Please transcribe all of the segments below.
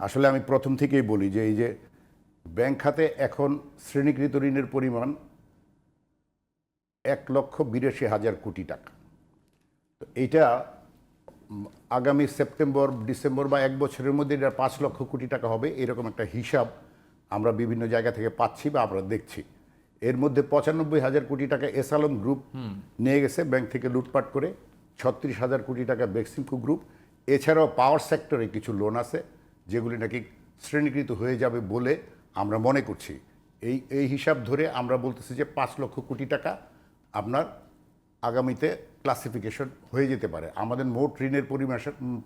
আসলে আমি প্রথম থেকেই বলি যে এই যে ব্যাংক খাতে এখন শ্রেণীকৃত ঋণের পরিমাণ এক লক্ষ বিরাশি হাজার কোটি টাকা। তো এইটা আগামী সেপ্টেম্বর ডিসেম্বর বা এক বছরের মধ্যে এটা পাঁচ লক্ষ কোটি টাকা হবে এরকম একটা হিসাব আমরা বিভিন্ন জায়গা থেকে পাচ্ছি বা আমরা দেখছি। এর মধ্যে পঁচানব্বই হাজার কোটি টাকা এসালম গ্রুপ নিয়ে গেছে ব্যাংক থেকে লুটপাট করে ছত্রিশ হাজার কোটি টাকা বেক্সিমকো গ্রুপ। এছাড়াও পাওয়ার সেক্টরে কিছু লোন আছে যেগুলি নাকি শ্রেণীকৃত হয়ে যাবে বলে আমরা মনে করছি। এই এই হিসাব ধরে আমরা বলতেছি যে পাঁচ লক্ষ কোটি টাকা আপনার আগামীতে ক্লাসিফিকেশন হয়ে যেতে পারে। আমাদের মোট ঋণের পরিমাণ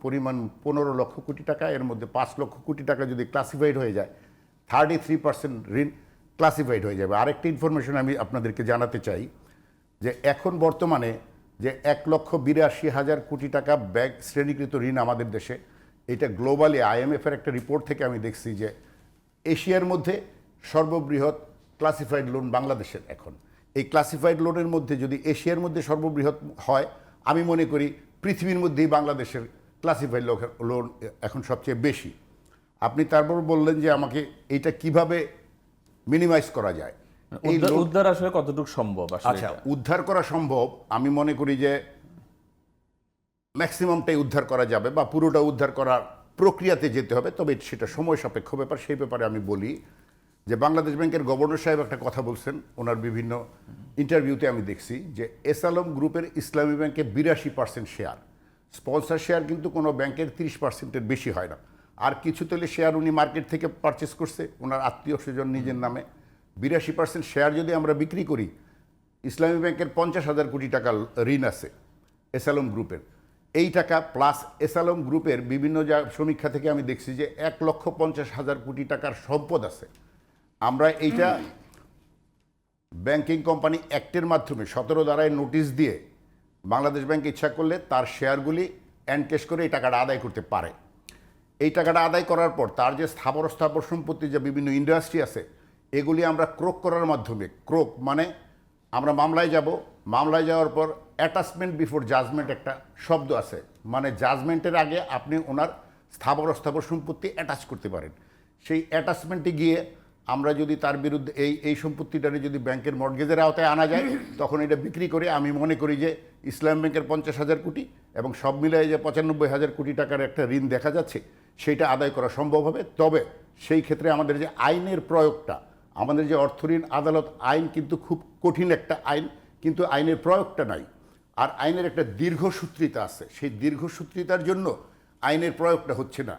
পরিমাণ পনেরো লক্ষ কোটি টাকা, এর মধ্যে পাঁচ লক্ষ কোটি টাকা যদি ক্লাসিফাইড হয়ে যায় থার্টি থ্রি পার্সেন্ট ঋণ ক্লাসিফাইড হয়ে যাবে। আরেকটি ইনফরমেশন আমি আপনাদেরকে জানাতে চাই যে এখন বর্তমানে যে এক লক্ষ বিরাশি হাজার কোটি টাকা ব্যাংক শ্রেণীকৃত ঋণ আমাদের দেশে এটা গ্লোবালি আইএমএফের একটা রিপোর্ট থেকে আমি দেখছি যে এশিয়ার মধ্যে সর্ববৃহৎ ক্লাসিফাইড লোন বাংলাদেশের এখন। এই ক্লাসিফাইড লোনের মধ্যে যদি এশিয়ার মধ্যে সর্ববৃহৎ হয় আমি মনে করি পৃথিবীর মধ্যেই বাংলাদেশের ক্লাসিফাইড লোন এখন সবচেয়ে বেশি। আপনি তারপর বললেন যে আমাকে এইটা কীভাবে মিনিমাইজ করা যায়। এই উদ্ধার- আসলে কতটুকু সম্ভব আচ্ছা উদ্ধার করা সম্ভব আমি মনে করি যে ম্যাক্সিমামটাই উদ্ধার করা যাবে বা পুরোটা উদ্ধার করার প্রক্রিয়াতে যেতে হবে। তবে সেটা সময় সাপেক্ষ ব্যাপার। সেই ব্যাপারে আমি বলি যে বাংলাদেশ ব্যাংকের গভর্নর সাহেব একটা কথা বলছেন। ওনার বিভিন্ন ইন্টারভিউতে আমি দেখছি যে এস আলম গ্রুপের ইসলামী ব্যাংকে বিরাশি পার্সেন্ট শেয়ার। স্পন্সর শেয়ার কিন্তু কোনো ব্যাংকের তিরিশ পার্সেন্টের বেশি হয় না। আর কিছু তেলে শেয়ার উনি মার্কেট থেকে পারচেস করছে। ওনার আত্মীয় স্বজন নিজের নামে। বিরাশি পার্সেন্ট শেয়ার যদি আমরা বিক্রি করি, ইসলামী ব্যাংকের পঞ্চাশ হাজার কোটি টাকা ঋণ আছে এসালম গ্রুপের। এই টাকা প্লাস এসালম গ্রুপের বিভিন্ন যা সমীক্ষা থেকে আমি দেখছি যে এক লক্ষ পঞ্চাশ হাজার কোটি টাকার সম্পদ আছে। আমরা এইটা ব্যাংকিং কোম্পানি অ্যাক্টের মাধ্যমে সতেরো দ্বারায় নোটিশ দিয়ে বাংলাদেশ ব্যাংক ইচ্ছা করলে তার শেয়ারগুলি এনকেশ করে এই টাকাটা আদায় করতে পারে। এই টাকাটা আদায় করার পর তার যে স্থাবর স্থাবর সম্পত্তি যে বিভিন্ন ইন্ডাস্ট্রি আছে এগুলি আমরা ক্রোক করার মাধ্যমে ক্রোক মানে আমরা মামলায় যাব। মামলায় যাওয়ার পর অ্যাটাচমেন্ট বিফোর জাজমেন্ট একটা শব্দ আছে। মানে জাজমেন্টের আগে আপনি ওনার স্থাবর স্থাবর সম্পত্তি অ্যাটাচ করতে পারেন। সেই অ্যাটাচমেন্টে গিয়ে আমরা যদি তার বিরুদ্ধে এই এই সম্পত্তিটারে যদি ব্যাংকের মর্গেজের আওতায় আনা যায়, তখন এটা বিক্রি করে আমি মনে করি যে ইসলাম ব্যাংকের পঞ্চাশ হাজার কোটি এবং সব মিলিয়ে যে পঁচানব্বই হাজার কোটি টাকার একটা ঋণ দেখা যাচ্ছে সেইটা আদায় করা সম্ভব হবে। তবে সেই ক্ষেত্রে আমাদের যে আইনের প্রয়োগটা, আমাদের যে অর্থ ঋণ আদালত আইন কিন্তু খুব কঠিন একটা আইন, কিন্তু আইনের প্রয়োগটা নাই। আর আইনের একটা দীর্ঘসূত্রিতা আছে। সেই দীর্ঘসূত্রিতার জন্য আইনের প্রয়োগটা হচ্ছে না।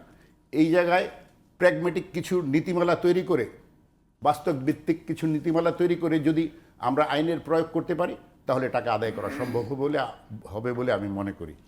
এই জায়গায় প্র্যাগমেটিক কিছু নীতিমালা তৈরি করে বাস্তব ভিত্তিক কিছু নীতিমালা তৈরি করে যদি আমরা আইনের প্রয়োগ করতে পারি, তাহলে টাকা আদায় করা সম্ভব বলে, হবে বলে আমি মনে করি।